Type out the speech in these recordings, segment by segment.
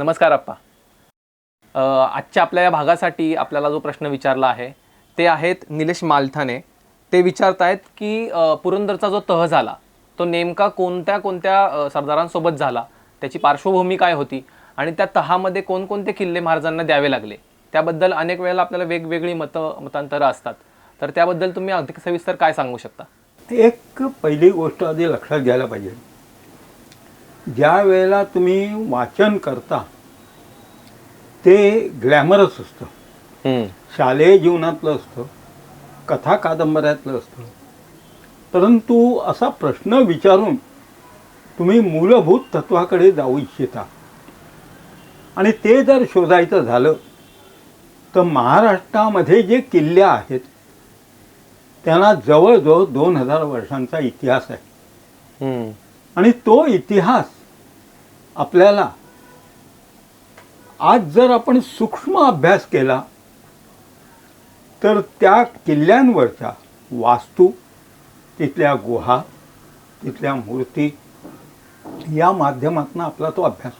नमस्कार अप्पा. आजच्या आपल्या या भागासाठी आपल्याला जो प्रश्न विचारला आहे ते आहेत निलेश मालथाने. ते विचारतायत की पुरंदरचा जो तह झाला तो नेमका कोणत्या कोणत्या सरदारांसोबत झाला? त्याची पार्श्वभूमी काय होती? आणि त्या तहामध्ये कोणकोणते किल्ले महाराजांना द्यावे लागले? त्याबद्दल अनेक वेळेला आपल्याला वेगवेगळी मतं मतांतरं असतात. तर त्याबद्दल तुम्ही अधिक सविस्तर काय सांगू शकता? एक पहिली गोष्ट आधी लक्षात घ्यायला पाहिजे. ज्या वेळेला तुम्ही वाचन करता ते ग्लॅमरस असतं. शालेय जीवनातलं असतं कथा कादंबऱ्यातलं असतं. परंतु असा प्रश्न विचारून तुम्ही मूलभूत तत्वाकडे जाऊ इच्छिता. आणि ते जर शोधायचं झालं तर महाराष्ट्रामध्ये जे किल्ले आहेत त्यांना जवळजवळ दोन हजार वर्षांचा इतिहास आहे. आणि तो इतिहास आपल्याला आज जर आपण सूक्ष्म अभ्यास केला तर त्या किल्ल्यांवरच्या वास्तू तिथल्या गुहा तिथल्या मूर्ती या माध्यमातून आपला तो अभ्यास.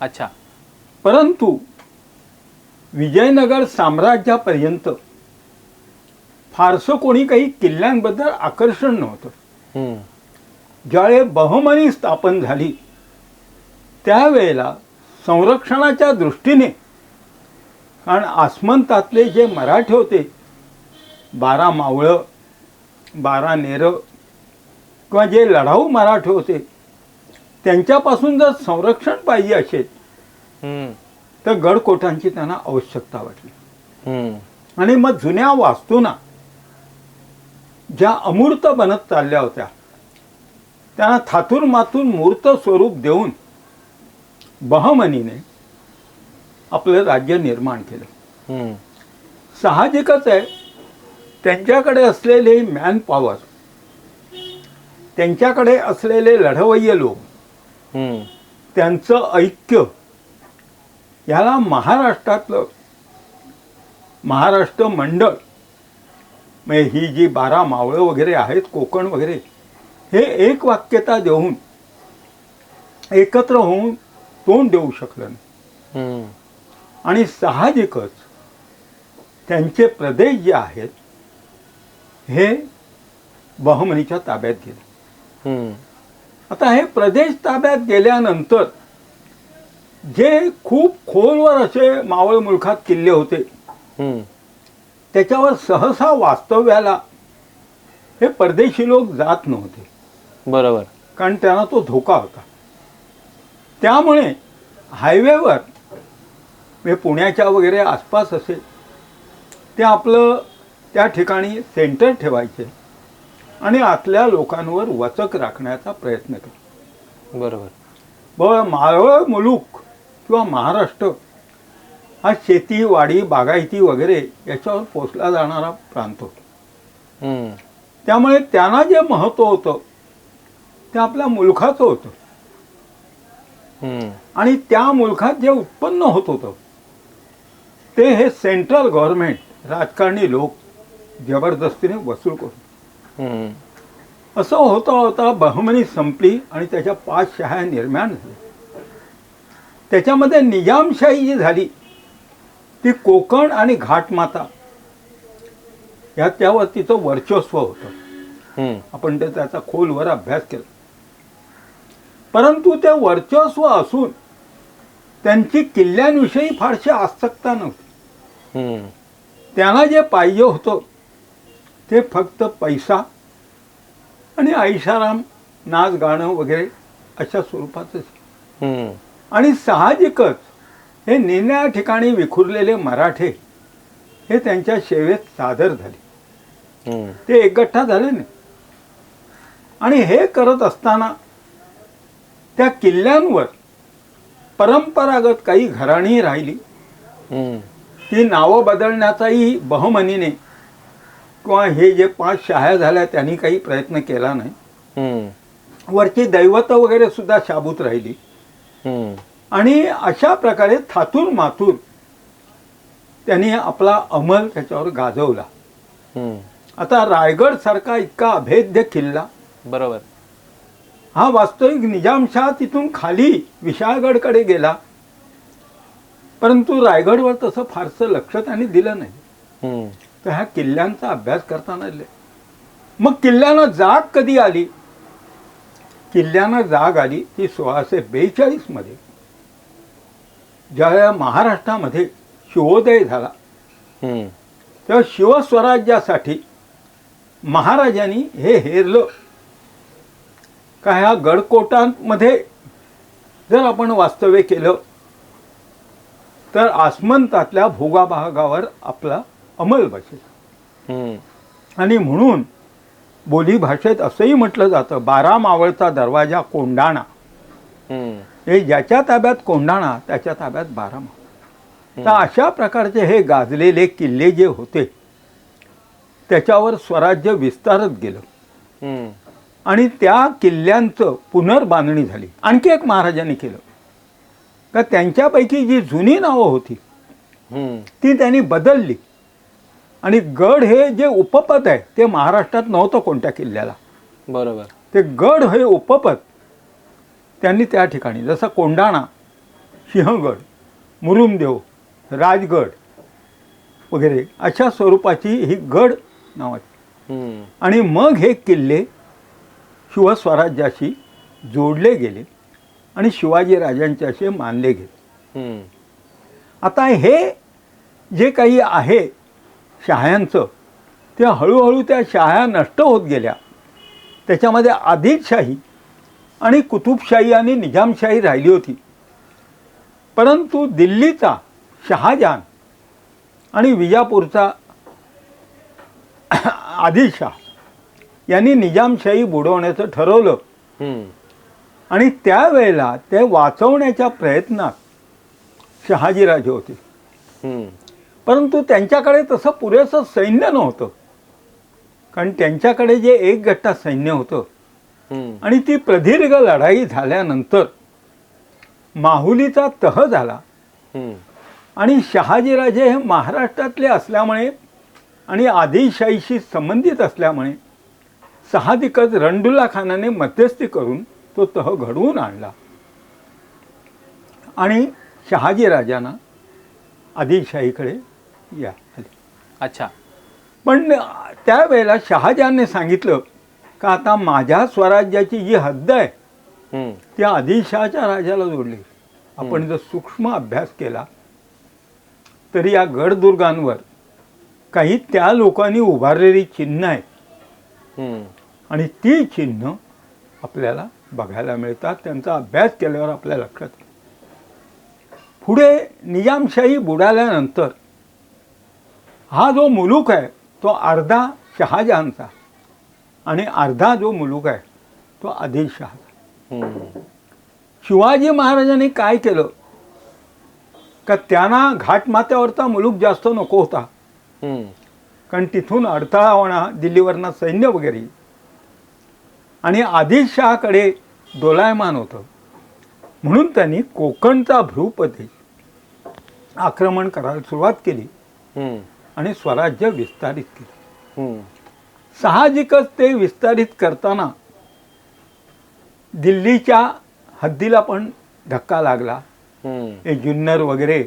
अच्छा. परंतु विजयनगर साम्राज्यापर्यंत फारसं कोणी काही किल्ल्यांबद्दल आकर्षण नव्हतं. ज्यावेळी बहमनी स्थापन झाली त्यावेळेला संरक्षणाच्या दृष्टीने कारण आसमंतातले जे मराठे होते बारा मावळं बारा नेरं किंवा जे लढाऊ मराठे होते त्यांच्यापासून जर संरक्षण पाहिजे असेल. तर गडकोटांची त्यांना आवश्यकता वाटली. आणि मग जुन्या वास्तूंना ज्या अमूर्त बनत चालल्या होत्या त्यांना थातूर मातून मूर्त स्वरूप देऊन बहमनीने आपलं राज्य निर्माण केलं. साहजिकच आहे त्यांच्याकडे असलेले मॅन पॉवर त्यांच्याकडे असलेले लढवय्ये लोक. त्यांचं ऐक्य याला महाराष्ट्रातलं महाराष्ट्र मंडळ म्हणजे ही जी बारा मावळं वगैरे आहेत कोकण वगैरे हे एक वाक्यता देऊन एकत्र होऊन तोंड देऊ शकलं नाही. आणि साहजिकच त्यांचे प्रदेश जे आहेत हे बहमनीच्या ताब्यात गेले. आता हे प्रदेश ताब्यात गेल्यानंतर जे खूप खोलवर असे मावळ मुलखात किल्ले होते. त्याच्यावर सहसा वास्तव्याला हे परदेशी लोक जात नव्हते बरोबर. कारण त्यांना तो धोका होता. त्यामुळे हायवेवर म्हणजे पुण्याच्या वगैरे आसपास असेल ते आपलं त्या ठिकाणी सेंटर ठेवायचे आणि आतल्या लोकांवर वचक राखण्याचा प्रयत्न केला. बरोबर. ब मावळ मुलूक किंवा महाराष्ट्र हा शेती वाडी बागायती वगैरे याच्यावर पोचला जाणारा प्रांत होता. त्यामुळे त्यांना जे महत्त्व होतं ते आपल्या मुलखाचं होतं. आणि त्या मुलखात जे उत्पन्न होत होतं ते हे सेंट्रल गव्हर्नमेंट राजकारणी लोक जबरदस्तीने वसूल करून हम्म. असं होता होता बहमनी संपली आणि त्याच्या पाच शहा निर्माण झाल्या त्याच्यामध्ये निजामशाही जी झाली ती कोकण आणि घाटमाता या त्यावर तिचं वर्चस्व होतं. आपण ते त्याचा खोलवर अभ्यास केला परंतु ते वर्चस्व असून त्यांची किल्ल्यांविषयी फारशी आसक्ता नव्हती. त्यांना जे पाहिजे होतं ते फक्त पैसा आणि ऐशाराम नाच गाणं वगैरे अशा स्वरूपाचंच हम्म. आणि साहजिकच हे निरनिळ्या ठिकाणी विखुरलेले मराठे हे त्यांच्या सेवेत सादर झाले. ते एकगठ्ठा झाले नाही आणि हे करत असताना त्या किल्ल्यांवर परंपरागत काही घराणी राहिली. ती नावं बदलण्याचाही बहमनीने किंवा हे जे पाच शहाया झाल्या त्यांनी काही प्रयत्न केला नाही. वरची दैवत वगैरे सुद्धा शाबूत राहिली. आणि अशा प्रकारे थातूर मातूर त्यांनी आपला अंमल त्याच्यावर गाजवला. आता रायगड सारखा इतका अभेद्य किल्ला बरोबर हा वास्तविक निजामशाह तिथून खाली विशाळगडकडे गेला. परंतु रायगडवर तसं फारसं लक्ष त्यांनी दिलं नाही. तर ह्या किल्ल्यांचा अभ्यास करताना मग किल्ल्यांना जाग कधी आली? किल्ल्यांना जाग आली ती सोळाशे बेचाळीसमध्ये. ज्या महाराष्ट्रामध्ये शिवोदय झाला. तेव्हा शिवस्वराज्यासाठी महाराजांनी हे हेरलं. का ह्या गडकोटांमध्ये जर आपण वास्तव्य केलं तर आसमंतातल्या भोगाभागावर आपला अंमल बसेल. आणि म्हणून बोली भाषेत असंही म्हटलं जातं बारा मावळचा दरवाजा कोंडाणा. हे ज्याच्या ताब्यात कोंडाणा त्याच्या ताब्यात बारा मावळ तर अशा प्रकारचे हे गाजलेले किल्ले जे होते त्याच्यावर स्वराज्य विस्तारत गेलं. आणि त्या किल्ल्यांचं पुनर्बांधणी झाली. आणखी एक महाराजांनी केलं. का त्यांच्यापैकी जी जुनी नावं होती. ती त्यांनी बदलली. आणि गड हे जे उपपद आहे ते महाराष्ट्रात नव्हतं कोणत्या किल्ल्याला. बरोबर. ते गड हे उपपद त्यांनी त्या ठिकाणी जसं कोंडाणा सिंहगड मुरुमदेव राजगड वगैरे अशा स्वरूपाची ही गड नावाची. आणि मग हे किल्ले शिवस्वराज्याशी जोडले गेले आणि शिवाजी राजांच्याशी मानले गेले. आता हे जे काही आहे शहायांचं ते हळूहळू त्या शहाया नष्ट होत गेल्या. त्याच्यामध्ये आदिलशाही आणि कुतुबशाही आणि निजामशाही राहिली होती. परंतु दिल्लीचा शहाजहान आणि विजापूरचा आदिलशाह यांनी निजामशाही बुडवण्याचं ठरवलं. आणि त्यावेळेला ते वाचवण्याच्या प्रयत्नात शहाजीराजे होते. परंतु त्यांच्याकडे तसं पुरेसं सैन्य नव्हतं कारण त्यांच्याकडे जे एक गट्टा सैन्य होतं. आणि ती प्रदीर्घ लढाई झाल्यानंतर माहुलीचा तह झाला. आणि शहाजीराजे हे महाराष्ट्रातले असल्यामुळे आणि आदिलशाहीशी संबंधित असल्यामुळे साहजिकच रणडुल्ला खानाने मध्यस्थी करून तो तह घडवून आणला. आणि शहाजीराजांना आदिलशाहीकडे या. अच्छा. पण त्यावेळेला शहाजहानने सांगितलं का आता माझ्या स्वराज्याची जी हद्द आहे. ती आदिलशहाच्या राजाला जोडली. आपण जर सूक्ष्म अभ्यास केला तरी या गडदुर्गांवर काही त्या लोकांनी उभारलेली चिन्ह आहेत. आणि ती चिन्ह आपल्याला बघायला मिळतात त्यांचा अभ्यास केल्यावर आपल्या लक्षात पुढे निजामशाही बुडाल्यानंतर हा जो मुलूक आहे तो अर्धा शहाजहानचा आणि अर्धा जो मुलूक आहे तो आदिलशहाचा. शिवाजी महाराजांनी काय केलं का त्यांना घाटमाथ्यावरचा मुलूक जास्त नको होता. कारण तिथून अडथळा होणा दिल्लीवरनं सैन्य वगैरे आणि आदिलशहाकडे दोलायमान होतं म्हणून त्यांनी कोकणचा भ्रूप्रदेश आक्रमण करायला सुरुवात केली. आणि स्वराज्य विस्तारित केलं. साहजिकच ते विस्तारित करताना दिल्लीच्या हद्दीला पण धक्का लागला. हे जुन्नर वगैरे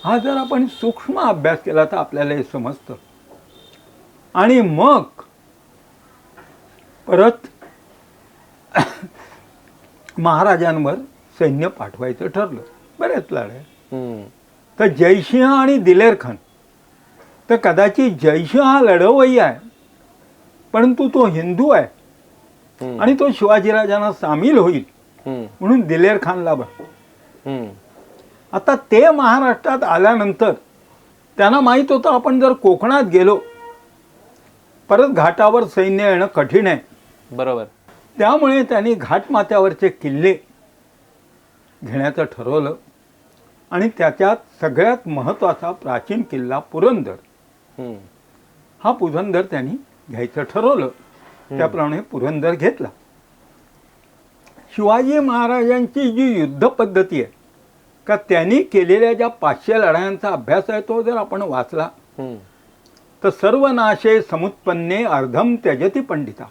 हा जर आपण सूक्ष्म अभ्यास केला तर आपल्याला हे समजतं आणि मग परत महाराजांवर सैन्य पाठवायचं ठरलं बऱ्याच लढाया. तर जयसिंह आणि दिलेर खान तर कदाचित जयसिंह हा लढवई आहे परंतु तो हिंदू आहे. आणि तो शिवाजीराजांना सामील होईल. म्हणून दिलेर खानला हम्म. आता ते महाराष्ट्रात आल्यानंतर त्यांना माहीत होतं आपण जर कोकणात गेलो परत घाटावर सैन्य येणं कठीण आहे बरोबर त्यामुळे त्यांनी घाटमाथ्यावरचे किल्ले घेण्याचं ठरवलं आणि त्याच्यात सगळ्यात महत्त्वाचा प्राचीन किल्ला पुरंदर. हा पुरंदर त्यांनी घ्यायचं ठरवलं. त्याप्रमाणे पुरंदर घेतला. शिवाजी महाराजांची जी युद्ध पद्धती आहे का त्यांनी केलेल्या ज्या पाचशे लढायांचा अभ्यास आहे तो जर आपण वाचला. तर सर्व नाशे समुत्पन्ने अर्धम त्यजती पंडिता.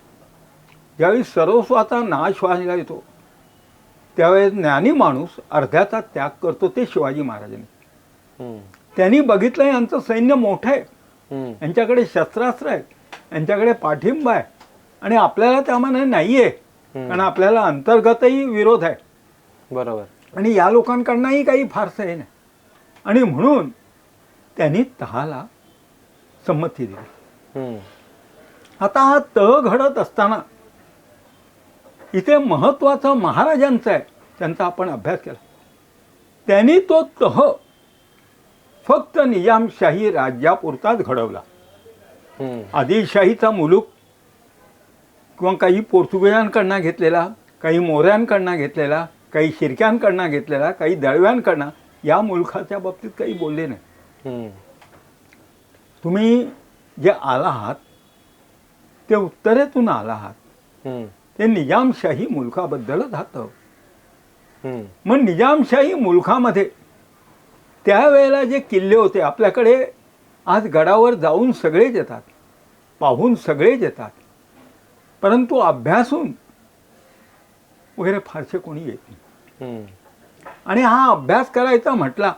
ज्यावेळी सर्वस्वाचा नाश व्हायला येतो त्यावेळेस ज्ञानी माणूस अर्ध्याचा त्याग करतो ते शिवाजी महाराजांनी. त्यांनी बघितलं यांचं सैन्य मोठं आहे. यांच्याकडे शस्त्रास्त्र आहेत यांच्याकडे पाठिंबा आहे आणि आपल्याला त्यामाने नाही आहे. कारण आपल्याला अंतर्गतही विरोध आहे. बरोबर. आणि या लोकांकडनंही काही फारसं हे नाही. आणि म्हणून त्यांनी तहाला संमती दिली. आता हा तह घडत असताना इथे महत्वाचं महाराजांचं आहे. त्यांचा आपण अभ्यास केला. त्यांनी तो तह फक्त निजामशाही राज्यापुरताच घडवला. आदिलशाहीचा मुलूक किंवा काही पोर्तुगीजांकडनं घेतलेला काही मोऱ्यांकडनं घेतलेला काही शिरक्यांकडनं घेतलेला काही दळव्यांकडनं या मुलखाच्या बाबतीत काही बोलले नाही. तुम्ही जे आला आहात ते उत्तरेतून आला आहात. ते निजामशाही मुलखाबद्दलच हम्म, मग निजामशाही मुलखामध्ये त्यावेळेला जे किल्ले होते आपल्याकडे आज गडावर जाऊन सगळेच येतात पाहून सगळेच येतात परंतु अभ्यासून वगैरे फारसे कोणी येत नाही. आणि हा अभ्यास करायचा म्हटला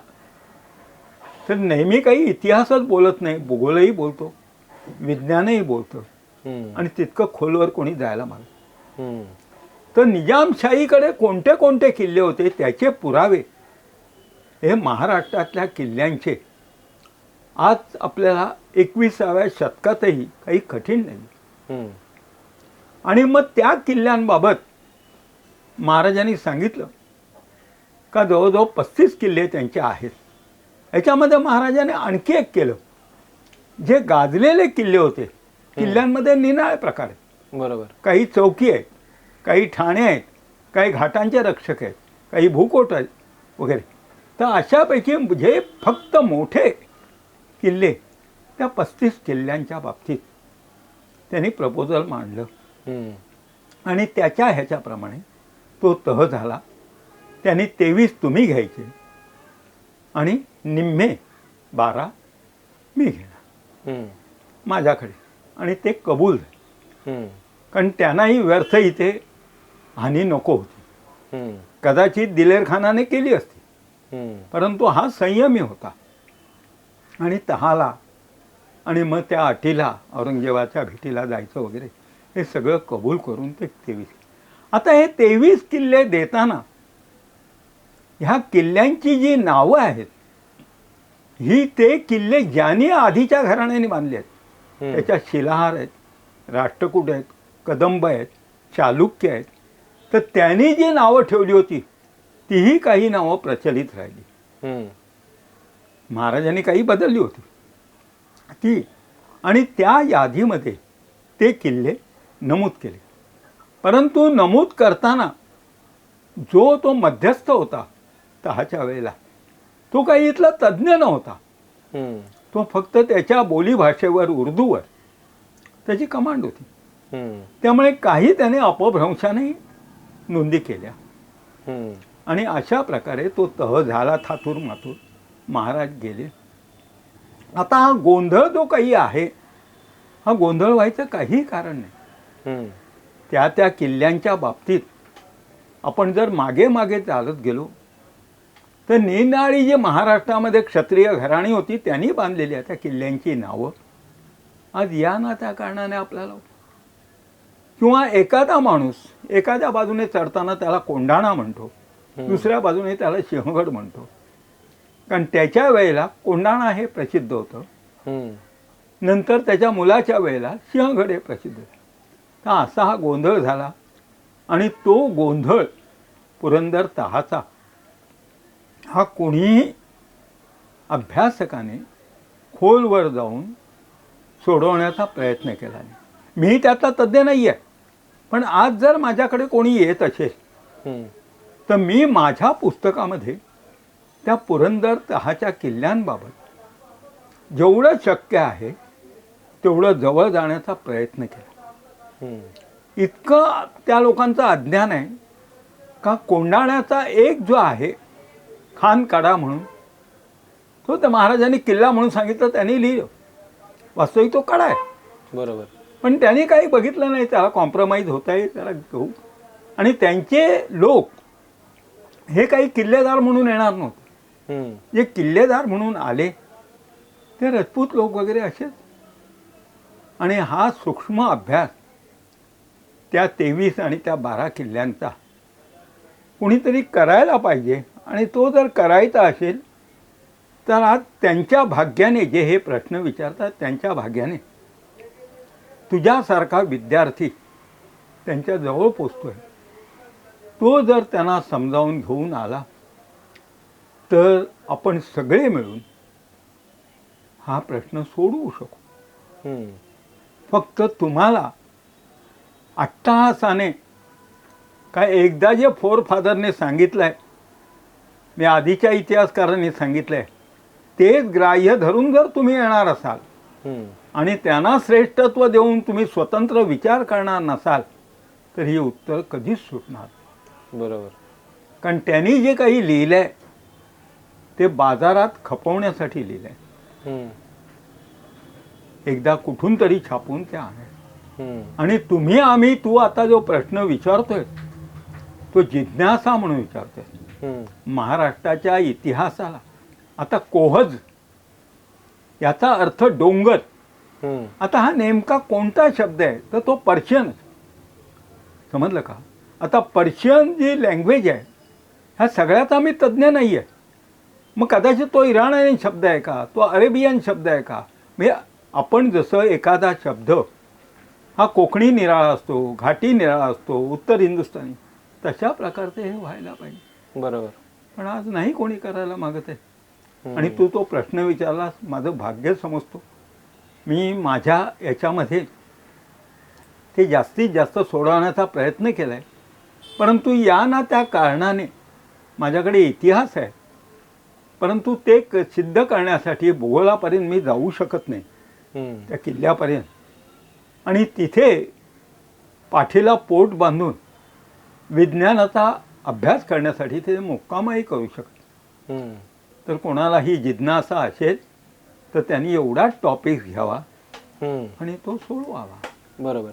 तर नेहमी काही इतिहासच बोलत नाही भूगोलही बोलतो विज्ञानही बोलतं. आणि तितकं खोलवर कोणी जायला मागत तर निजामशाहीकडे कोणते कोणते किल्ले होते त्याचे पुरावे. हे महाराष्ट्रातल्या किल्ल्यांचे. आज आपल्याला एकविसाव्या शतकातही काही कठीण नाही. आणि मग त्या किल्ल्यांबाबत महाराजांनी सांगितलं का जवळजवळ पस्तीस किल्ले त्यांचे आहेत. याच्यामध्ये महाराजांनी आणखी एक केलं. जे गाजलेले किल्ले होते किल्ल्यांमध्ये निनाळे प्रकार आहेत. बरोबर. काही चौकी आहेत काही ठाणे आहेत काही घाटांचे रक्षक आहेत काही भूकोट आहेत वगैरे. तर अशापैकी जे फक्त मोठे किल्ले त्या पस्तीस किल्ल्यांच्या बाबतीत त्यांनी प्रपोजल मांडलं. आणि त्याच्या ह्याच्याप्रमाणे तो तह झाला. त्यांनी तेवीस तुम्ही घ्यायचे आणि निम्मे बारा मी घेणार. माझ्याकडे. आणि ते कबूल झाले. कारण त्यांनाही व्यर्थ इथे हानी नको होती. कदाचित दिलेर खानाने केली असती. परंतु हा संयमी होता. आणि तहाला आणि मग त्या अटीला औरंगजेबाच्या भेटीला जायचं वगैरे हे सगळं कबूल करून ते तेवीस आता हे तेवीस किल्ले देताना ह्या किल्ल्यांची जी नावं आहेत ही ते किल्ले ज्यांनी आधीच्या घराण्याने बांधले आहेत हम्म, त्याच्यात शिलाहार आहेत राष्ट्रकूट आहेत कदंब आहेत चालुक्य आहेत. तर त्यांनी जी नावं ठेवली होती तीही काही नावं प्रचलित राहिली. महाराजांनी काही बदलली होती. ती आणि त्या यादीमध्ये ते किल्ले नमूद केले. परंतु नमूद करताना जो तो मध्यस्थ होता तहाच्या वेळेला तो काही इथला तज्ज्ञ नव्हता. तो फक्त त्याच्या बोलीभाषेवर उर्दूवर त्याची कमांड होती. त्यामुळे काही त्याने अपभ्रंशाने नोंदी केल्या. आणि अशा प्रकारे तो तह झाला थातूर मातूर. महाराज गेले. आता हा गोंधळ जो काही आहे हा गोंधळ व्हायचं काही कारण नाही. त्या त्या किल्ल्यांच्या बाबतीत आपण जर मागे मागे चालत गेलो तर निनाळी जी महाराष्ट्रामध्ये क्षत्रिय घराणी होती त्यांनी बांधलेली आहे त्या किल्ल्यांची नावं. आज या ना त्या कारणाने आपल्याला किंवा एखादा माणूस एखाद्या बाजूने चढताना त्याला कोंढाणा म्हणतो. दुसऱ्या बाजूने त्याला सिंहगड म्हणतो. कारण त्याच्या वेळेला कोंढाणा हे प्रसिद्ध होतं. नंतर त्याच्या मुलाच्या वेळेला सिंहगड हे प्रसिद्ध. तर असा हा गोंधळ झाला आणि तो गोंधळ पुरंदर तहाचा हा कोणीही अभ्यासकाने खोलवर जाऊन सोडवण्याचा प्रयत्न केला नाही. मी त्यातला तज्ज्ञ नाही आहे पण आज जर माझ्याकडे कोणी येत असेल तर मी माझ्या पुस्तकामध्ये त्या पुरंदर तहाच्या किल्ल्यांबाबत जेवढं शक्य आहे तेवढं जवळ जाण्याचा प्रयत्न केला. इतकं त्या लोकांचं अज्ञान आहे का कोंडाण्याचा एक जो आहे खानकाडा म्हणून तो त्या महाराजांनी किल्ला म्हणून सांगितलं त्यांनी लिहिलं. वास्तविक तो कडा आहे. बरोबर. पण त्यांनी काही बघितलं नाही त्याला कॉम्प्रोमाइज होत आहे त्याला घेऊ. आणि त्यांचे लोक हे काही किल्लेदार म्हणून येणार नव्हते. जे किल्लेदार म्हणून आले ते राजपूत लोक वगैरे असेच. आणि हा सूक्ष्म अभ्यास त्या तेवीस आणि त्या बारा किल्ल्यांचा कुणीतरी करायला पाहिजे. आणि तो जर करायचा असेल तर आज त्यांच्या भाग्याने जे हे प्रश्न विचारतात त्यांच्या भाग्याने तुझ्यासारखा विद्यार्थी त्यांच्या जवळ पोचतोय तो जर त्यांना समजावून घेऊन आला तर आपण सगळे मिळून हा प्रश्न सोडवू शकू. फक्त तुम्हाला अट्टहासाने काय एकदा जे फोर फादरने सांगितलं आहे मी आधीच्या इतिहासकारांनी सांगितलं आहे तेच ग्राह्य धरून जर तुम्ही येणार असाल. आणि त्यांना श्रेष्ठत्व देऊन तुम्ही स्वतंत्र विचार करणार नसाल तर ही उत्तर कधीच सुटणार बरोबर कारण त्यांनी जे काही लिहिलं आहे ते बाजारात खपवण्यासाठी लिहिलं आहे. एकदा कुठून तरी छापून ते आहे. आणि तुम्ही आम्ही तू आता जो प्रश्न विचारतोय तो जिज्ञासा म्हणून विचारतोय. महाराष्ट्राच्या इतिहासाला आता कोहज याचा अर्थ डोंगर. आता हा नेमका कोणता शब्द आहे? तर तो पर्शियन समजलं का? आता पर्शियन जी लँग्वेज आहे ह्या सगळ्यात आम्ही तज्ज्ञ नाही आहे मग कदाचित तो इराणियन शब्द आहे का? तो अरेबियन शब्द आहे का? म्हणजे आपण जसं एखादा शब्द हा कोकणी निराळा असतो घाटी निराळा असतो उत्तर हिंदुस्थानी तशा प्रकारचे हे व्हायला पाहिजे. बरोबर. पण आज नाही कोणी करायला मागत आहे. आणि तू तो प्रश्न विचारलास माझं भाग्य समजतो. मी माझ्या याच्यामध्ये ते जास्तीत जास्त सोडवण्याचा प्रयत्न केला आहे परंतु या ना त्या कारणाने माझ्याकडे इतिहास आहे. परंतु ते क सिद्ध करण्यासाठी भूगोलापर्यंत मी जाऊ शकत नाही. त्या किल्ल्यापर्यंत. आणि तिथे पाठीला पोट बांधून विज्ञानाचा अभ्यास करण्यासाठी ते मुक्कामही करू शकत. तर कोणालाही जिज्ञासा असेल तर त्यांनी एवढाच टॉपिक घ्यावा हम्म. आणि तो सोडवावा. बरोबर.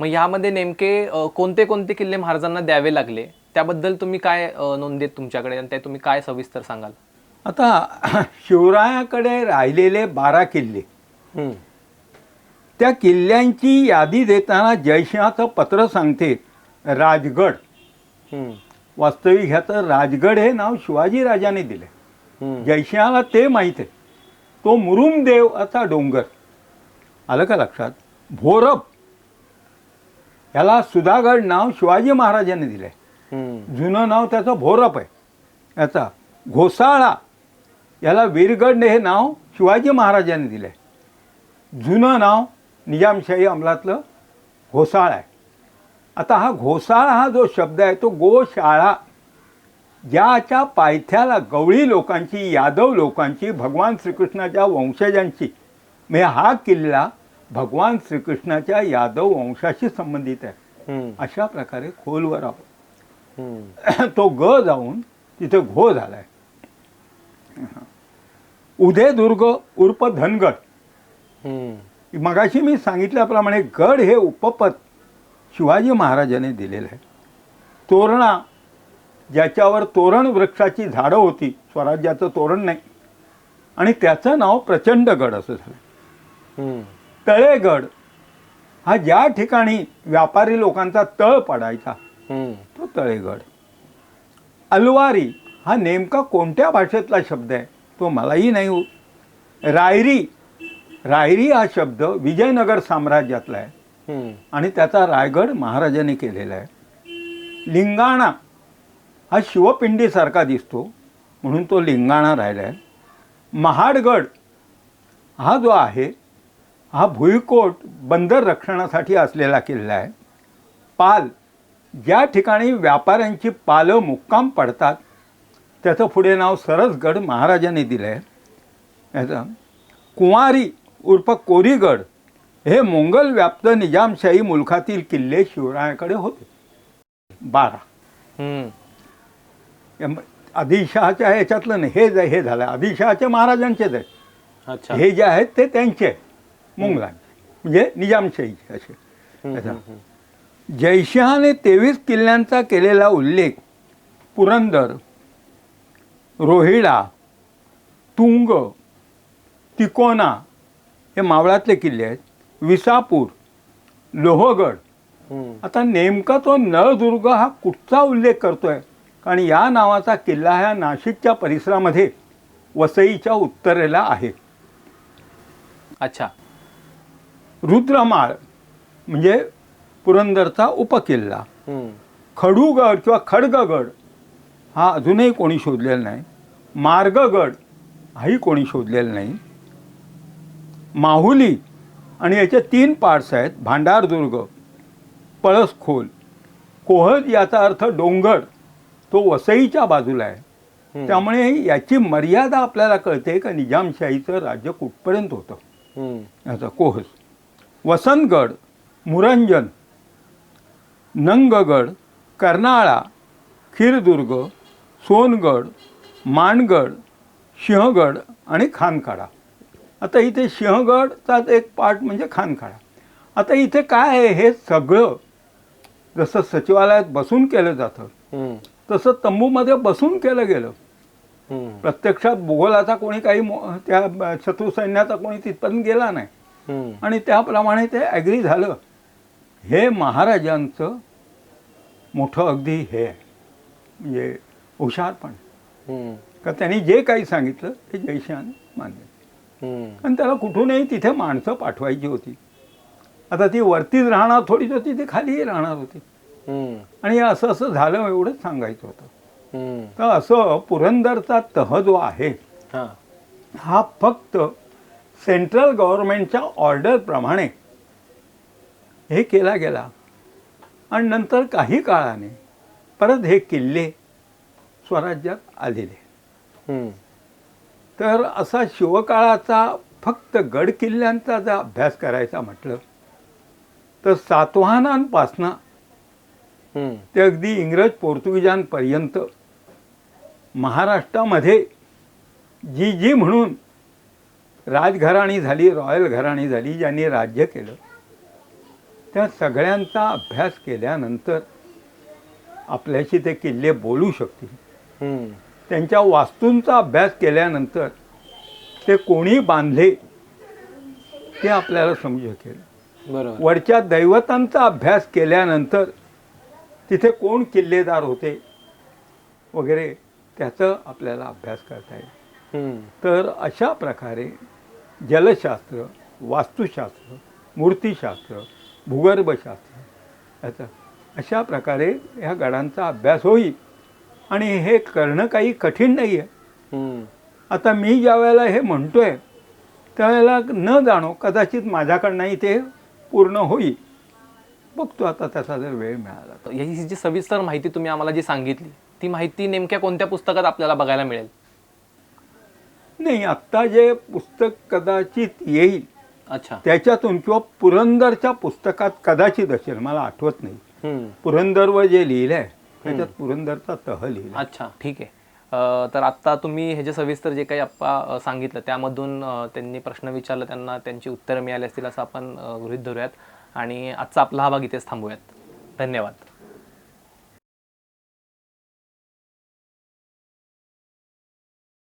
मग यामध्ये नेमके अ, कोणते कोणते किल्ले महाराजांना द्यावे लागले? त्याबद्दल तुम्ही काय अ, नोंद आहेत तुमच्याकडे? आणि ते तुम्ही काय सविस्तर सांगाल? आता शिवरायाकडे राहिलेले बारा किल्ले. हम्म. त्या किल्ल्यांची यादी देताना जयसिंहाचं पत्र सांगते राजगड. हम्म. वास्तविक ह्याचं राजगड हे नाव शिवाजी राजाने दिले हम्म. जयसिंहाला ते माहीत आहे. तो मुरुमदेव असा डोंगर. आलं का लक्षात? भोरप याला सुधागड नाव शिवाजी महाराजांनी दिलं आहे. जुनं नाव त्याचं भोरप आहे. याचा घोसाळा. याला वीरगड हे नाव शिवाजी महाराजांनी दिलं आहे जुनं नाव निजामशाही अंमलातलं घोसाळा आहे. आता हा घोसाळा हा जो शब्द आहे तो गोशाळा. ज्याच्या पायथ्याला गवळी लोकांची यादव लोकांची भगवान श्रीकृष्णाच्या वंशजांची म्हणजे हा किल्ला भगवान श्रीकृष्णाच्या यादव वंशाशी संबंधित आहे. अशा प्रकारे खोलवर हम्म. तो ग जाऊन तिथे घो झालाय उदयदुर्ग उर्फ धनगड हम्म. मगाशी मी सांगितल्याप्रमाणे गड हे उपपद शिवाजी महाराजांनी दिलेलं आहे तोरणा ज्याच्यावर तोरण वृक्षाची झाडं होती. स्वराज्याचं तोरण नाही. आणि त्याचं नाव प्रचंडगड असं झालं. तळेगड हा ज्या ठिकाणी व्यापारी लोकांचा तळ पडायचा. तो तळेगड. अलवारी हा नेमका कोणत्या भाषेतला शब्द आहे? तो मलाही नाही रायरी रायरी हा शब्द विजयनगर साम्राज्यातला आहे. आणि त्याचा रायगड महाराजांनी केलेला आहे. लिंगाणा हा शिवपिंडीसारखा दिसतो म्हणून तो लिंगाणा राहिला आहे महाडगड हा जो आहे हा भुईकोट बंदर रक्षणासाठी असलेला किल्ला आहे. पाल ज्या ठिकाणी व्यापाऱ्यांची पालं मुक्काम पडतात त्याचं पुढे नाव सरसगड महाराजांनी दिलं आहे याचं कुंवारी उर्फ कोरीगड हे मोंगल व्याप्त निजामशाही मुलखातील किल्ले शिवरायाकडे होते. बारा. आदिलशहाच्या ह्याच्यातलं नाही हे जे- हे झालं आदिलशहाचे महाराजांचेच आहे अच्छा हे जे आहेत ते त्यांचे आहे, मोंगलांचे म्हणजे निजामशाहीचे असे हम्म. याचा. हम्म. जयशहाने तेवीस किल्ल्यांचा केलेला उल्लेख पुरंदर रोहिडा तुंग तिकोना हे मावळातले किल्ले आहेत विसापूर लोहगड हम्म. आता नेमका तो नळदुर्ग हा कुठचा उल्लेख करतोय कारण या नावाचा किल्ला ह्या नाशिकच्या परिसरामध्ये वसईच्या उत्तरेला आहे. अच्छा. रुद्रमाळ म्हणजे पुरंदरचा उपकिल्ला. खडूगड किंवा खडगगड हा अजूनही कोणी शोधलेला नाही. मार्गगड हाही कोणी शोधलेला नाही. माहुली आणि याचे तीन पार्ट्स आहेत भांडारदुर्ग पळसखोल. कोहज याचा अर्थ डोंगर. तो वसईच्या बाजूला आहे. त्यामुळे याची मर्यादा आपल्याला कळते का निजामशाहीचं राज्य कुठपर्यंत होतं. याचा कोहस वसंतगड मुरंजन नंगगड कर्नाळा खीरदुर्ग सोनगड मानगड सिंहगड आणि खानखाडा आता इथे सिंहगडचाच एक पार्ट म्हणजे खानखाडा आता इथे काय आहे हे सगळं जसं सचिवालयात बसून केलं जातं. तसं तंबूमध्ये बसून केलं गेलं. प्रत्यक्षात भूगोलाचा कोणी काही त्या शत्रू सैन्याचा कोणी तिथपर्यंत गेला नाही. आणि त्याप्रमाणे ते ॲग्री झालं हे महाराजांचं मोठं अगदी हे म्हणजे हुशारपण. का त्यांनी जे काही सांगितलं ते जयशान मान्य. आणि त्याला कुठूनही तिथे माणसं पाठवायची होती आता ती वरतीच राहणार थोडीच होती ती खालीही राहणार होती. आणि असं असं झालं एवढंच सांगायचं होतं. तर असं पुरंदरचा तह जो आहे हा. फक्त सेंट्रल गव्हर्नमेंटच्या ऑर्डरप्रमाणे हे केला गेला आणि नंतर काही काळाने परत हे किल्ले स्वराज्यात आलेले. तर असा शिवकाळाचा फक्त गड किल्ल्यांचा जर अभ्यास करायचा म्हटलं तर सातवाहनांपासनं. ते अगदी इंग्रज पोर्तुगीजांपर्यंत. महाराष्ट्रामध्ये जी जी म्हणून राजघराणी झाली रॉयल घराणी झाली ज्यांनी राज्य केलं त्या सगळ्यांचा अभ्यास केल्यानंतर आपल्याशी ते किल्ले बोलू शकतील. त्यांच्या वास्तूंचा अभ्यास केल्यानंतर ते कोणी बांधले ते आपल्याला समजू शकेल. बरोबर. वरच्या दैवतांचा अभ्यास केल्यानंतर तिथे कोण किल्लेदार होते वगैरे त्याचं आपल्याला अभ्यास करता येईल. तर अशा प्रकारे जलशास्त्र वास्तुशास्त्र मूर्तिशास्त्र भूगर्भशास्त्र याचं अशा प्रकारे ह्या गडांचा अभ्यास होईल आणि हे करणं काही कठीण नाही आहे. आता मी ज्या वेळेला हे म्हणतोय त्यावेळेला न जाणो कदाचित माझ्याकडनंही ते पूर्ण होईल बघतो आता त्याचा जर वेळ मिळाला तर. ही जी सविस्तर माहिती तुम्ही आम्हाला जी सांगितली ती माहिती नेमक्या कोणत्या पुस्तकात आपल्याला बघायला मिळेल? नाही आत्ता जे पुस्तक कदाचित येईल अच्छा. त्याच्यातून किंवा पुरंदरच्या पुस्तकात कदाचित असेल मला आठवत नाही. हम्म. पुरंदरवर जे लिहिलं आहे त्याच्यात पुरंदरचा तह लिहिला. अच्छा ठीक आहे. अ, तर आत्ता तुम्ही हे जे सविस्तर जे काही आप्पा अ, सांगितलं त्यामधून अ, त्यांनी प्रश्न विचारला त्यांना त्यांची उत्तरं मिळाली असतील असं आपण अ, गृहीत धरूयात. आणि आजचा आपला हा भाग इथेच थांबूयात. धन्यवाद.